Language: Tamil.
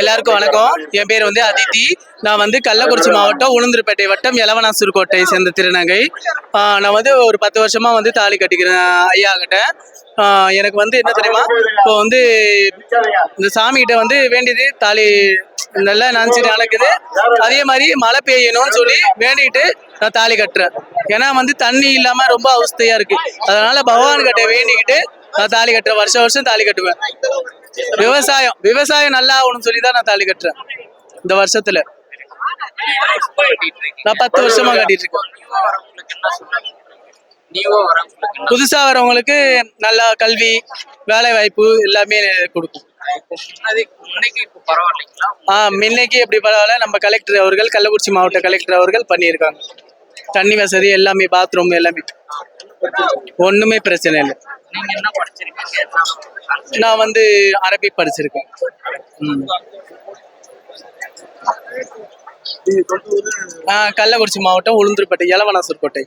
எல்லாருக்கும் வணக்கம். என் பேர் வந்து அதித்தி நான் வந்து கள்ளக்குறிச்சி மாவட்டம் உளுந்தூர்பேட்டை வட்டம் எலவனாசூர் கோட்டை சேர்ந்த திருநங்கை. நான் வந்து ஒரு பத்து வருஷமா வந்து தாலி கட்டிக்கிறேன் ஐயா கிட்ட. எனக்கு வந்து என்ன தெரியுமா? இப்போ வந்து இந்த சாமிகிட்ட வந்து வேண்டியது தாலி நல்லா நினச்சி நடக்குது அதே மாதிரி மழை பெய்யணும்னு சொல்லி வேண்டிட்டு நான் தாலி கட்டுறேன். ஏன்னா வந்து தண்ணி இல்லாம ரொம்ப அவஸ்தையா இருக்கு. அதனால பகவான் கிட்ட வேண்டிக்கிட்டு நான் தாலி கட்டுறேன். வருஷம் வருஷம் தாலி கட்டுவேன். விவசாயம் விவசாயம் நல்லா ஆகணும்னு சொல்லி தான் நான் தாலி கட்டுறேன். இந்த வருஷத்துல. நான் பத்து வருஷமா கட்டிட்டு இருக்கேன் புதுசா வரவங்களுக்கு நல்லா கல்வி வேலை வாய்ப்பு எல்லாமே கொடுக்கும். ஆ முன்னைக்கு எப்படி பரவாயில்ல. நம்ம கலெக்டர் அவர்கள் கள்ளக்குறிச்சி மாவட்ட கலெக்டர் அவர்கள் பண்ணியிருக்காங்க. தண்ணி வசதி எல்லாமே பாத்ரூம் எல்லாமே. ஒண்ணுமே பிரச்சனை இல்லை. நான் வந்து அரபி படிச்சிருக்கேன். கள்ளக்குறிச்சி மாவட்டம் உளுந்தூர்பேட்டை எலவனாசூர் கோட்டை